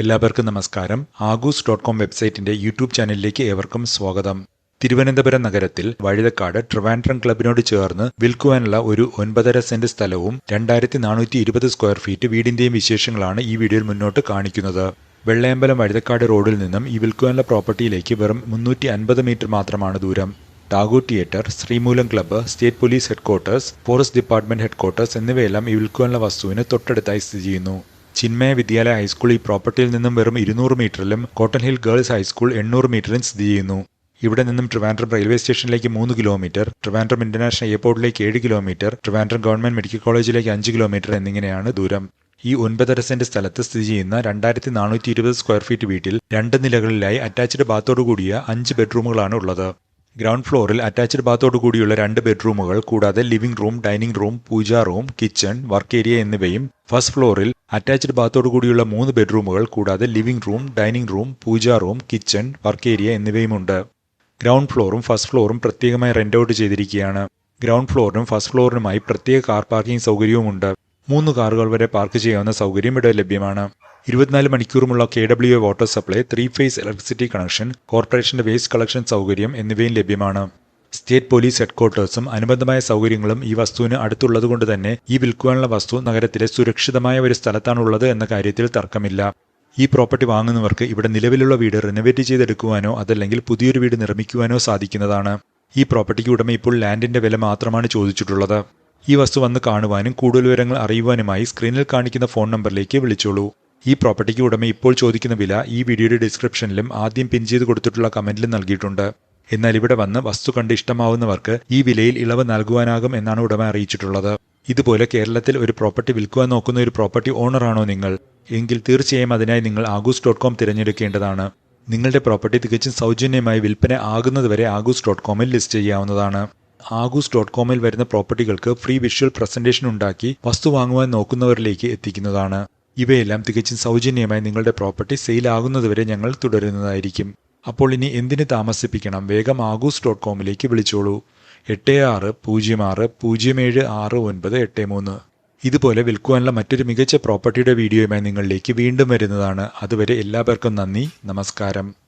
എല്ലാവർക്കും നമസ്കാരം. ആഗൂസ് ഡോട്ട് കോം വെബ്സൈറ്റിന്റെ യൂട്യൂബ് ചാനലിലേക്ക് ഏവർക്കും സ്വാഗതം. തിരുവനന്തപുരം നഗരത്തിൽ വഴുതക്കാട് ട്രിവാൻഡ്രം ക്ലബിനോട് ചേർന്ന് വിൽക്കുവാനുള്ള ഒരു ഒൻപതര സെന്റ് സ്ഥലവും രണ്ടായിരത്തി നാനൂറ്റി ഇരുപത് സ്ക്വയർ ഫീറ്റ് വീടിന്റെയും വിശേഷങ്ങളാണ് ഈ വീഡിയോയിൽ മുന്നോട്ട് കാണിക്കുന്നത്. വെള്ളയമ്പലം വഴുതക്കാട് റോഡിൽ നിന്നും ഈ വിൽക്കുവാനുള്ള പ്രോപ്പർട്ടിയിലേക്ക് വെറും മുന്നൂറ്റി അൻപത് മീറ്റർ മാത്രമാണ് ദൂരം. Tagore theatre Sreemoolam club state police headquarters forest department headquarters എന്നിവയെല്ലാം ഈ വിൽക്കുവാനുള്ള വസ്തുവിന് തൊട്ടടുത്തായി സ്ഥിതി ചെയ്യുന്നു. ചിന്മയ വിദ്യാലയ ഹൈസ്കൂൾ ഈ പ്രോപ്പർട്ടിയിൽ നിന്നും വെറും ഇരുന്നൂറ് മീറ്ററിലും cotton hill girls high school എണ്ണൂറ് മീറ്ററിലും സ്ഥിതി ചെയ്യുന്നു. ഇവിടെ നിന്നും ട്രിവാൻഡ്രം റെയിൽവേ സ്റ്റേഷനിലേക്ക് മൂന്ന് കിലോമീറ്റർ ട്രിവാൻഡ്രം ഇന്റർനാഷണൽ എയർപോർട്ടിലേക്ക് ഏഴ് കിലോമീറ്റർ ട്രിവാൻഡ്രം ഗവൺമെന്റ് മെഡിക്കൽ കോളേജിലേക്ക് അഞ്ച് കിലോമീറ്റർ എന്നിങ്ങനെയാണ് ദൂരം. ഈ ഒൻപതര സെന്റ് സ്ഥലത്ത് സ്ഥിതി ചെയ്യുന്ന രണ്ടായിരത്തി നാനൂറ്റി ഇരുപത് സ്ക്വയർ ഫീറ്റ് വീട്ടിൽ രണ്ട് നിലകളിലായി അറ്റാച്ച്ഡ് ബാത്തോടു കൂടിയ അഞ്ച് ബെഡ്റൂമുകളാണ് ഉള്ളത്. ഗ്രൗണ്ട് ഫ്ലോറിൽ അറ്റാച്ച്ഡ് ബാത്തോടു കൂടിയുള്ള രണ്ട് ബെഡ്റൂമുകൾ കൂടാതെ living room dining room pooja room kitchen work area എന്നിവയും ഫസ്റ്റ് ഫ്ലോറിൽ അറ്റാച്ച്ഡ് ബാത്തോടു കൂടിയുള്ള മൂന്ന് ബെഡ്റൂമുകൾ കൂടാതെ living room dining room pooja room kitchen work area എന്നിവയുമുണ്ട്. Ground ഫ്ലോറും ഫസ്റ്റ് ഫ്ലോറും പ്രത്യേകമായി റെന്റ് ഔട്ട് ചെയ്തിരിക്കുകയാണ്. ഗ്രൗണ്ട് ഫ്ലോറിനും ഫസ്റ്റ് ഫ്ലോറിനുമായി പ്രത്യേക കാർ പാർക്കിംഗ് സൗകര്യവുമുണ്ട്. മൂന്ന് കാറുകൾ വരെ പാർക്ക് ചെയ്യാവുന്ന സൗകര്യം ഇവിടെ ലഭ്യമാണ്. ഇരുപത്തിനാല് മണിക്കൂറുമുള്ള K W water supply three phase electricity connection കോർപ്പറേഷന്റെ വേസ്റ്റ് കളക്ഷൻ സൗകര്യം എന്നിവയും ലഭ്യമാണ്. സ്റ്റേറ്റ് പോലീസ് ഹെഡ്ക്വാർട്ടേഴ്സും അനുബന്ധമായ സൗകര്യങ്ങളും ഈ വസ്തുവിന് അടുത്തുള്ളതുകൊണ്ട് തന്നെ ഈ വിൽക്കുവാനുള്ള വസ്തു നഗരത്തിലെ സുരക്ഷിതമായ ഒരു സ്ഥലത്താണുള്ളത് എന്ന കാര്യത്തിൽ തർക്കമില്ല. ഈ പ്രോപ്പർട്ടി വാങ്ങുന്നവർക്ക് ഇവിടെ നിലവിലുള്ള വീട് റിനോവേറ്റ് ചെയ്തെടുക്കുവാനോ അതല്ലെങ്കിൽ പുതിയൊരു വീട് നിർമ്മിക്കുവാനോ സാധിക്കുന്നതാണ്. ഈ പ്രോപ്പർട്ടിക്ക് ഉടമ ഇപ്പോൾ ലാൻഡിന്റെ വില മാത്രമാണ് ചോദിച്ചിട്ടുള്ളത്. ഈ വസ്തു വന്ന് കാണുവാനും കൂടുതൽ വിവരങ്ങൾ അറിയുവാനുമായി സ്ക്രീനിൽ കാണിക്കുന്ന ഫോൺ നമ്പറിലേക്ക് വിളിച്ചോളൂ. ഈ പ്രോപ്പർട്ടിക്ക് ഉടമ ഇപ്പോൾ ചോദിക്കുന്ന വില ഈ വീഡിയോയുടെ ഡിസ്ക്രിപ്ഷനിലും ആദ്യം പിൻ ചെയ്ത് കൊടുത്തിട്ടുള്ള കമന്റിലും നൽകിയിട്ടുണ്ട്. എന്നാൽ ഇവിടെ വന്ന് വസ്തു കണ്ട് ഇഷ്ടമാവുന്നവർക്ക് ഈ വിലയിൽ ഇളവ് നൽകുവാനാകും എന്നാണ് ഉടമ അറിയിച്ചിട്ടുള്ളത്. ഇതുപോലെ കേരളത്തിൽ ഒരു പ്രോപ്പർട്ടി വിൽക്കുവാൻ നോക്കുന്ന ഒരു പ്രോപ്പർട്ടി ഓണറാണോ നിങ്ങൾ? എങ്കിൽ തീർച്ചയായും അതിനായി നിങ്ങൾ ആഗൂസ് ഡോട്ട് കോം തിരഞ്ഞെടുക്കേണ്ടതാണ്. നിങ്ങളുടെ പ്രോപ്പർട്ടി തികച്ചും സൗജന്യമായി വിൽപ്പന ആകുന്നതുവരെ ആഗൂസ് ഡോട്ട് കോമിൽ ലിസ്റ്റ് ചെയ്യാവുന്നതാണ്. ആഗൂസ് ഡോട്ട് കോമിൽ വരുന്ന പ്രോപ്പർട്ടികൾക്ക് ഫ്രീ വിഷ്വൽ പ്രസന്റേഷൻ ഉണ്ടാക്കി വസ്തു വാങ്ങുവാൻ നോക്കുന്നവരിലേക്ക് എത്തിക്കുന്നതാണ്. ഇവയെല്ലാം തികച്ചും സൗജന്യമായി നിങ്ങളുടെ പ്രോപ്പർട്ടി സെയിൽ ആകുന്നതുവരെ ഞങ്ങൾ തുടരുന്നതായിരിക്കും. അപ്പോൾ ഇനി എന്തിന് താമസിപ്പിക്കണം? വേഗം ആഗൂസ് ഡോട്ട് കോമിലേക്ക് വിളിച്ചോളൂ. എട്ട് ആറ് പൂജ്യം ആറ് പൂജ്യം ഏഴ് ആറ് ഒൻപത് എട്ട് മൂന്ന്. ഇതുപോലെ വിൽക്കുവാനുള്ള മറ്റൊരു മികച്ച പ്രോപ്പർട്ടിയുടെ വീഡിയോയുമായി നിങ്ങളിലേക്ക് വീണ്ടും വരുന്നതാണ്. അതുവരെ എല്ലാവർക്കും നന്ദി. നമസ്കാരം.